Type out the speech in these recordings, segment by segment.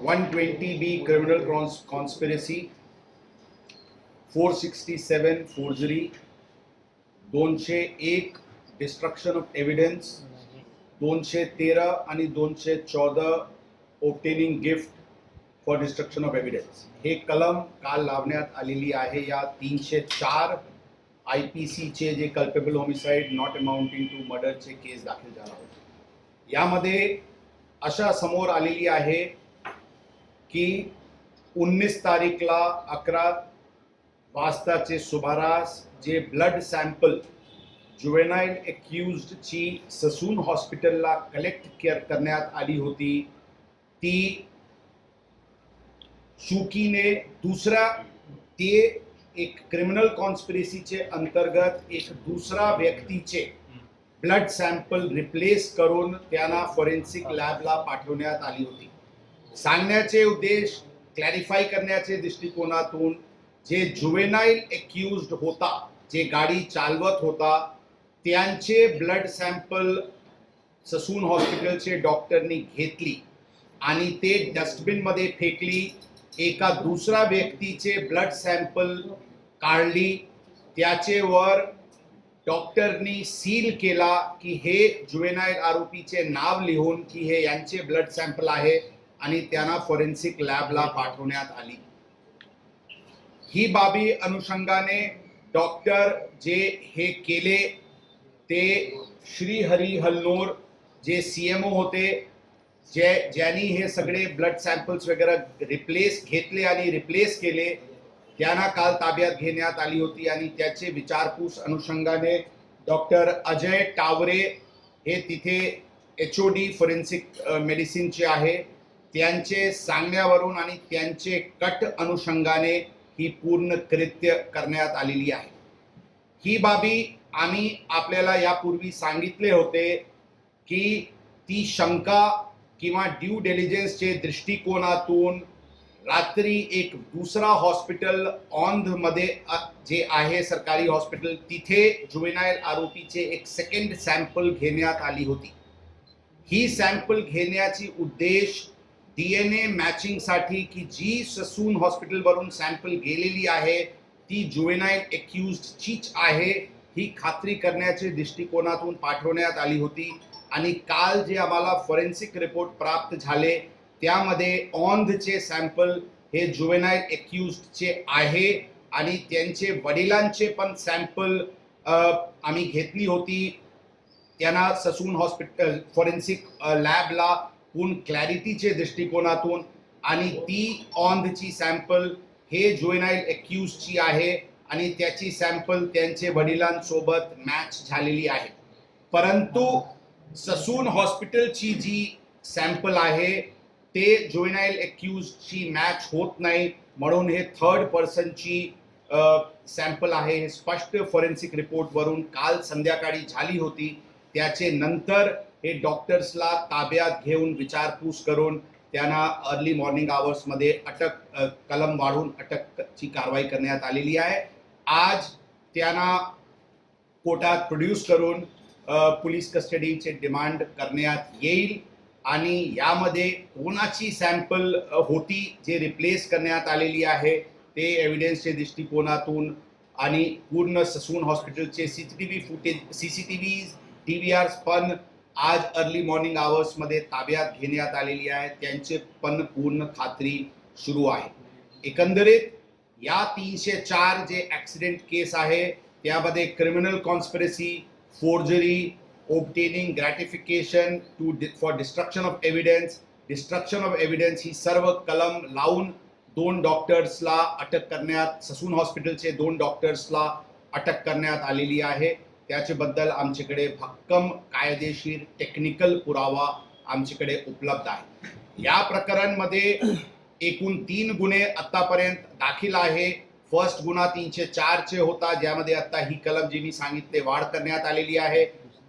120 B criminal cons- conspiracy, 467 forgery, दोनशे एक destruction of evidence दोनशे तेरा आणि दोनशे चौदा obtaining gift for destruction of evidence हे कलम काल लावण्यात आलेली आहे. या तीनशे चार आय पी सीचे जे culpable homicide not amounting to मर्डरचे case दाखल झाला होता. यामध्ये अशा समोर आलेली आहे की उन्नीस तारीखला अकरा वाजताचे सुमारास जे ब्लड सॅम्पल जुवेनाईल ची ससून हॉस्पिटलला कलेक्ट केअर करण्यात आली होती ती शुकीने दुसरा ते एक क्रिमिनल कॉन्स्पिरेसीचे अंतर्गत एक दुसरा व्यक्तीचे ब्लड सॅम्पल रिप्लेस करून त्यांना फॉरेन्सिक लॅबला पाठवण्यात आली होती. सांगण्याचे उद्देश क्लॅरिफाय करण्याचे दृष्टिकोनातून जे जुवेनाईल एक्युज्ड होता जे गाडी चालवत होता त्यांचे ब्लड सॅम्पल ससून हॉस्पिटलचे डॉक्टरनी घेतली आणि ते डस्टबिनमध्ये फेकली. एका दुसऱ्या व्यक्तीचे ब्लड सॅम्पल काढली. त्याचेवर डॉक्टरनी सील केला की हे जुवेनाईल आरोपीचे नाव लिहून की हे यांचे ब्लड सॅम्पल आहे. आणि त्यांना फॉरेन्सिक लॅबला पाठवण्यात आली. ही बाबी अनुषंगाने डॉक्टर जे हे केले ते श्री हरी हल्नोर जे सी एम ओ होते जे ज्यांनी हे सगळे ब्लड सॅम्पल्स वगैरे रिप्लेस घेतले आणि रिप्लेस केले त्यांना काल ताब्यात घेण्यात आली होती आणि त्याचे विचारपूस अनुषंगाने डॉक्टर अजय टावरे हे तिथे एच ओ डी फॉरेन्सिक मेडिसिनचे आहे. त्यांचे सांगण्यावरून आणि त्यांचे कट अनुषंगाने ही पूर्ण कृत्य करण्यात आलेली आहे. ही बाबी आम्ही आपल्याला यापूर्वी सांगितले होते की ती शंका किंवा ड्यू डेलिजन्सचे दृष्टिकोनातून रात्री एक दुसरा हॉस्पिटल ऑंधमध्ये जे आहे सरकारी हॉस्पिटल तिथे जुवेनायल आरोपीचे एक सेकंड सॅम्पल घेण्यात आली होती. ही सॅम्पल घेण्याची उद्देश डी एन ए मॅचिंगसाठी की जी ससून हॉस्पिटलवरून सॅम्पल गेलेली आहे ती जुवेनाईल एक्युज्डचीच आहे ही खात्री करण्याचे दृष्टिकोनातून पाठवण्यात आली होती. आणि काल जे आम्हाला फॉरेन्सिक रिपोर्ट प्राप्त झाले त्यामध्ये ऑंधचे सॅम्पल हे जुवेनाईल एक्युज्डचे आहे. आणि त्यांचे वडिलांचे पण सॅम्पल आम्ही घेतली होती. त्यांना ससून हॉस्पिटल फॉरेन्सिक लॅबला पूर्ण क्लॅरिटीचे दृष्टिकोनातून आणि ती ऑनची सॅम्पल हे जुवेनाईल एक्युजची आहे आणि त्याची सॅम्पल त्यांचे वडिलांसोबत मॅच झालेली आहे. परंतु ससून हॉस्पिटलची जी सॅम्पल आहे ते जुवेनाईल एक्युजची मॅच होत नाही. म्हणून हे थर्ड पर्सनची सॅम्पल आहे. हे स्पष्ट फॉरेन्सिक रिपोर्टवरून काल संध्याकाळी झाली होती. त्याचे नंतर हे डॉक्टर्सला ताब्यात घेऊन विचारपूस करून त्यांना अर्ली मॉर्निंग आवर्समध्ये अटक कलम वाढून अटकची कारवाई करण्यात आलेली आहे. आज त्यांना कोर्टात प्रोड्यूस करून पोलीस कस्टडीचे डिमांड करण्यात येईल आणि यामध्ये कोणाची सॅम्पल होती जे रिप्लेस करण्यात आलेली आहे ते एव्हिडन्सच्या दृष्टिकोनातून आणि पूर्ण ससून हॉस्पिटलचे C T V footage C C T V T V hours पण आज अर्ली मॉर्निंग आवर्समध्ये ताब्यात घेण्यात आलेली आहे. त्यांचे पण पूर्ण खात्री सुरू आहे. एकंदरीत या तीनशे चार जे ॲक्सिडेंट केस आहे त्यामध्ये criminal conspiracy forgery obtaining gratification to for destruction of evidence destruction of evidence ही सर्व कलम लावून दोन डॉक्टर्सला अटक करण्यात ससून हॉस्पिटलचे दोन डॉक्टर्सला अटक करण्यात आलेली आहे. त्याच्याबद्दल आमच्याकडे भक्कम कायदेशीर टेक्निकल पुरावा आमच्याकडे उपलब्ध आहे. या प्रकरणमध्ये एकूण तीन गुन्हे आतापर्यंत दाखल आहे. फर्स्ट गुन्हा तीनशे चारचे होता ज्यामध्ये आता ही कलम जी मी सांगितले वाढ करण्यात आलेली आहे.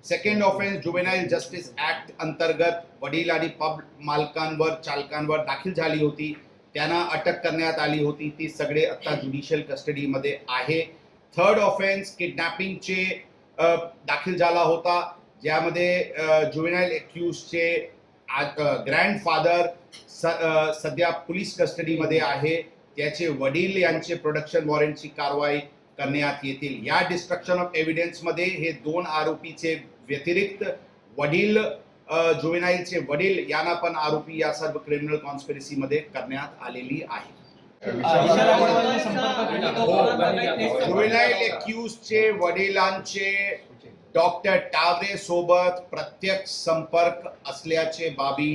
Second offence juvenile justice act अंतर्गत वडील आणि पब मालकांवर चालकांवर दाखल झाली होती. त्यांना अटक करण्यात आली होती. ती सगळे आता ज्युडिशियल कस्टडीमध्ये आहे. थर्ड ऑफेन्स किडनॅपिंगचे दाखल झाला होता. ज्यामध्ये जुवेनाईल एक्युजचे ग्रँडफादर सध्या पोलीस कस्टडीमध्ये आहे. त्याचे वडील यांचे प्रोडक्शन वॉरंटची कारवाई करण्यात येतील. या डिस्ट्रक्शन ऑफ एव्हिडन्समध्ये हे दोन आरोपीचे व्यतिरिक्त वडील जुवेनाईलचे वडील यांना पण आरोपी या सर्व क्रिमिनल कॉन्स्पिरसीमध्ये करण्यात आलेली आहे. हो. का? जुवेनाईल एक्युजचे वडिलांचे डॉक्टर टावरे सोबत प्रत्यक्ष संपर्क असल्याचे बाबी